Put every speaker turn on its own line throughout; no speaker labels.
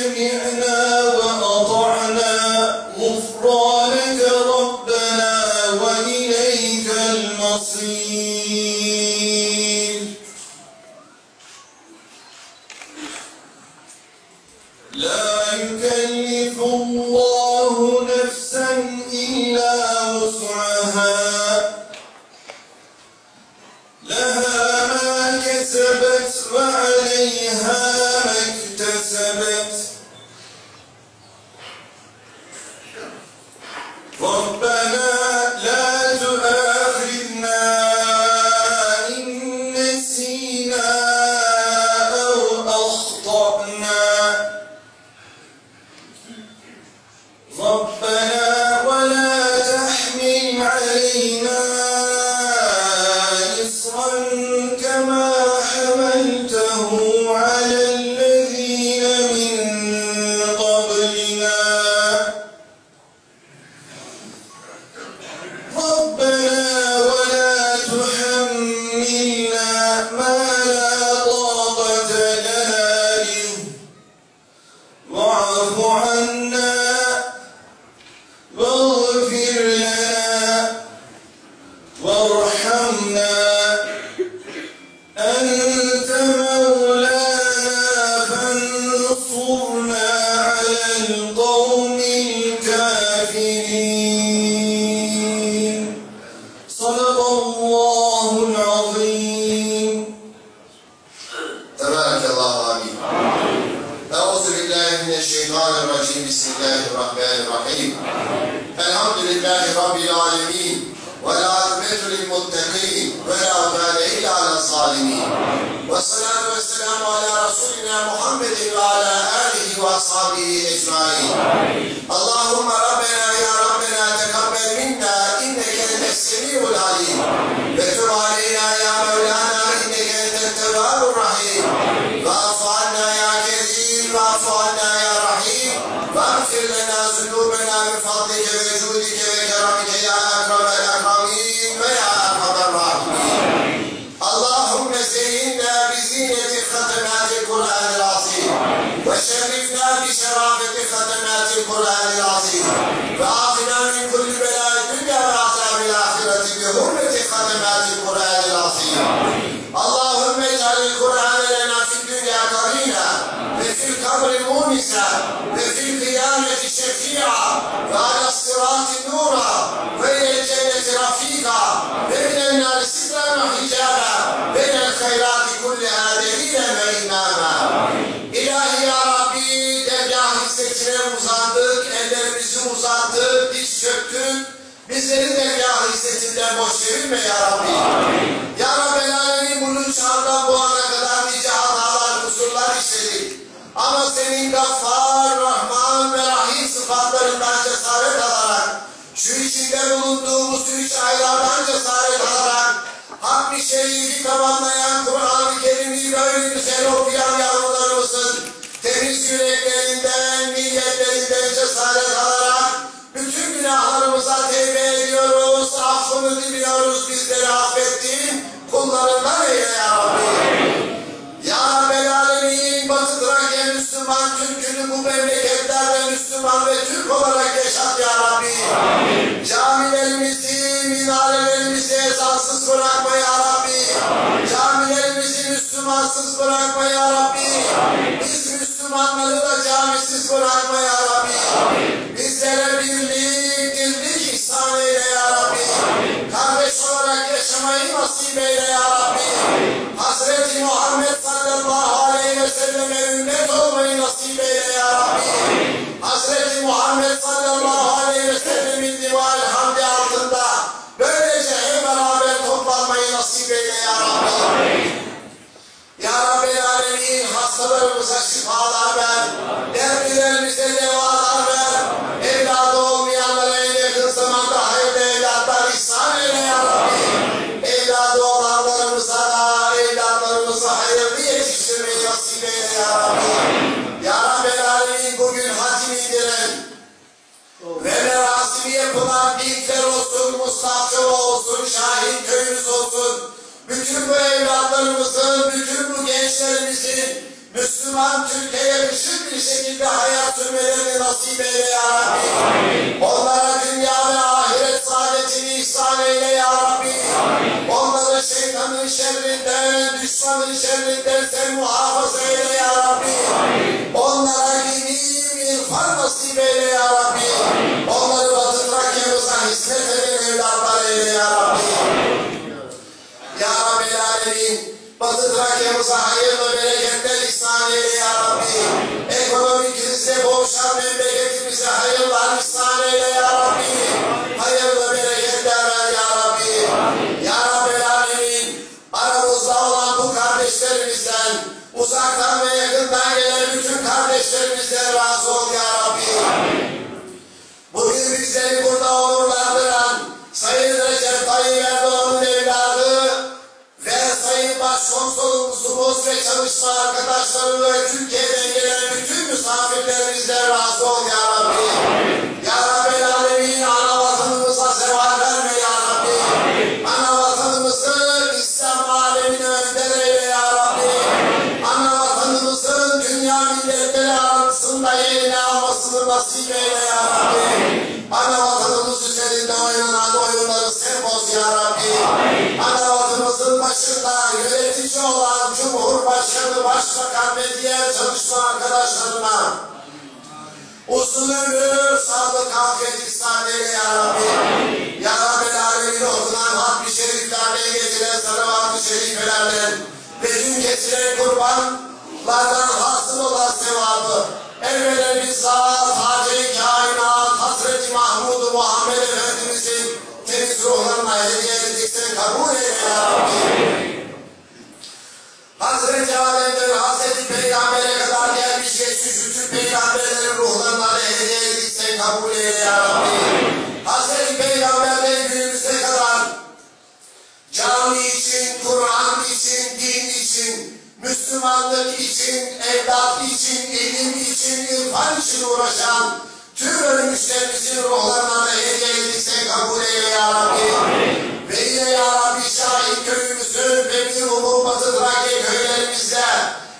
still in العظيم.
تبارك الله آمين أعوذ بالله من الشيطان الرجيم. بسم الله الرحمن الرحيم. الحمد لله رب العالمين والعاقبة للمتقين ولا إلا على الظالمين. والصلاة والسلام على رسولنا محمد وعلى آله وأصحابه أجمعين. اللهم ربنا السميع العليم. وتب علينا يا مولانا إنك أنت التواب الرحيم. واعف عنا يا كريم واعف عنا يا رحيم. واغفر لنا ذنوبنا بفضلك وجودك وكرمك يا أكرم الأكرمين ويا أرحم الراحمين. اللهم زينا بزينة ختمات القرآن العظيم. وشرفنا بشرافة ختمات القرآن العظيم. وعافنا من كل بلاء بحرمة ختمات القرآن العظيم اللهم اجعل القرآن لنا في الدنيا قرينا وفي القبر مونسا وفي القيامة شفيعا وعلى الصراط نورا وإلى الجنة رفيقا ومن النار سترا وحجابا بين الخيرات كلها دليلا وإماما İlahi ya Rabbi dergah hissetine uzandık, ellerimizi uzattık, diz çöktük. Bizleri dergah hissetinden boş çevirme ya Rabbi. Ya Rabbi Alemin bunun çağından bu ana kadar nice hatalar, kusurlar işledik. Ama senin gaffar, rahman ve rahim sıfatlarından cesaret alarak, şu içinde bulunduğumuz üç aylardan cesaret alarak, hak bir şerifi tamamlayan Kur'an-ı Kerim'i böyle güzel okuyan bizleri affettin, kullarından eyle ya Rabbi. Ya Rabbel Alemin, Batı Trakya Müslüman, Türk'ünü bu memleketlerde Müslüman ve Türk olarak yaşat ya Rabbi. Camilerimizi, minarelerimizi esansız bırakma ya Rabbi. Camilerimizi Müslüman namazsız bırakma ya Rabbi. Biz Müslümanları da camisiz bırakma ya yaşamayı nasip eyle ya Rabbi. Hazreti Muhammed sallallahu aleyhi ve selleme ümmet olmayı nasip eyle ya Rabbi. Hazreti Bütün bu evlatlarımızın, bütün bu gençlerimizin Müslüman Türkiye'ye yakışır bir şekilde hayat sürmelerini nasip eyle ya Rabbi. Onlara dünya ve ahiret saadetini ihsan eyle ya Rabbi. Onları şeytanın şerrinden, düşmanın şerrinden sen muhafaza eyle ya Rabbi. Onlara ilim, irfan nasip eyle ya Rabbi. Ya Rabbi Alemin, Batı Trakya'mıza hayırlı bereketler ihsan eyle ya Rabbi. Ekonomik krizle boğuşan memleketimize hayırlar ihsan eyle ya Rabbi. Hayırlı bereketler ver ya Rabbi. Ya Rabbi Alemin, aramızda olan bu kardeşlerimizden, uzaktan ve almasını nasip eyle ya Rabbi. Ana vatanımız üzerinde oynanan oyunları sen boz ya Rabbi. Ana vatanımızın başında yönetici olan Cumhurbaşkanı, Başbakan ve diğer çalışma arkadaşlarına uzun ömür, sağlık, afiyet ihsan eyle ya Rabbi. Ya Rabbi alemin okunan Hakkı şeriflerden şerifelerden ve dün getirilen kurbanlardan hasıl olan sevabı evvelen bizzat Hacı-i ruhlarına hediye edildikse kabul eyle ya Rabbi. Hazreti Adem'den Hazreti Peygamber'e kadar gelmiş geçmiş bütün peygamberlerin ruhlarına hediye edilse kabul eyle ya Rabbi. Hazreti Peygamber'den günümüze kadar cami için, Kur'an için, din için, Müslümanlık için, evlat için, ilim için, irfan için uğraşan tüm ölmüşlerimizin ruhlarına da hediye edilse kabul eyle ya Rabbi. Ve yine ya Rabbi Şahin köyümüzün ve bir umum Batı Trakya köylerimizde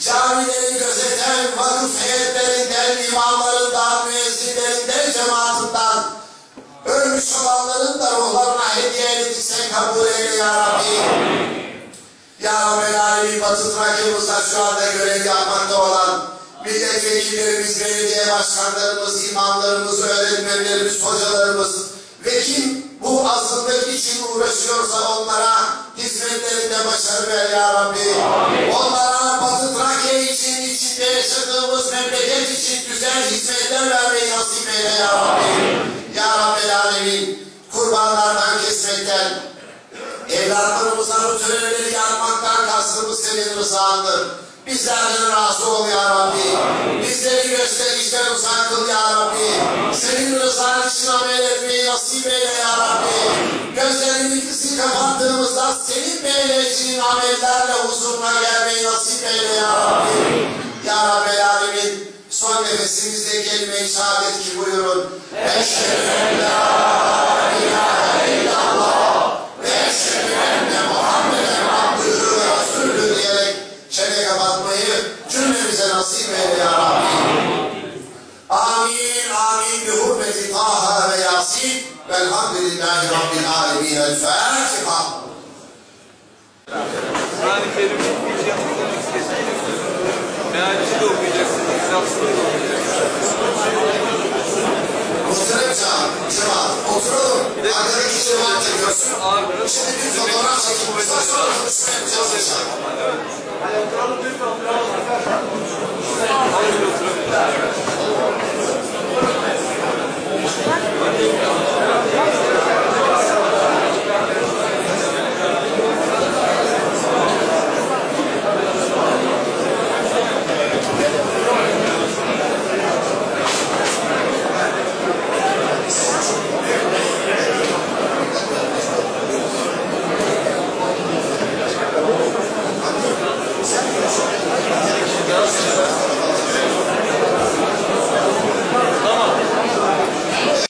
camileri gözeten vakıf heyetlerinden, imamlarından, müezzinlerinden, cemaatinden ölmüş olanların da ruhlarına hediye edilse kabul eyle ya Rabbi. Ya Rabbi Alemin Batı Trakya'mızda şu anda görev yapmakta olan milletvekillerimiz, belediye başkanlarımız, imamlarımız, öğretmenlerimiz, hocalarımız ve kim bu azınlık için uğraşıyorsa onlara hizmetlerinde başarı ver ya Rabbi. Onlara Batı Trakya için, içinde yaşadığımız memleket için güzel hizmetler vermeyi nasip eyle ya Rabbi. Ya Rabbi Alemin kurbanlardan kesmekten, evlatlarımıza bu törenleri yapmaktan kastımız senin rızandır. Bizlerden razı ol ya Rabbi. Bizleri gösterişten uzak kıl ya Rabbi. Senin rızan için amel etmeyi nasip eyle ya Rabbi. Gözlerimizi kapattığımızda senin beğeneceğin amellerle huzuruna gelmeyi nasip eyle ya Rabbi. Ya Rabbi Alemin son nefesimizde kelime-i şehadet ki buyurun. Eşhedü en la suresi Taha ve Yasin velhamdülillahi rabbil alemin el Fatiha.
Kur'an-ı Kerim'i okuyacağınızdan istediğiniz okuyacaksınız, zafsız okuyacaksınız.
Muhterem Can, Cemal, oturalım. Arkadaki cemaat çekiyorsun. Şimdi bir fotoğraf çekim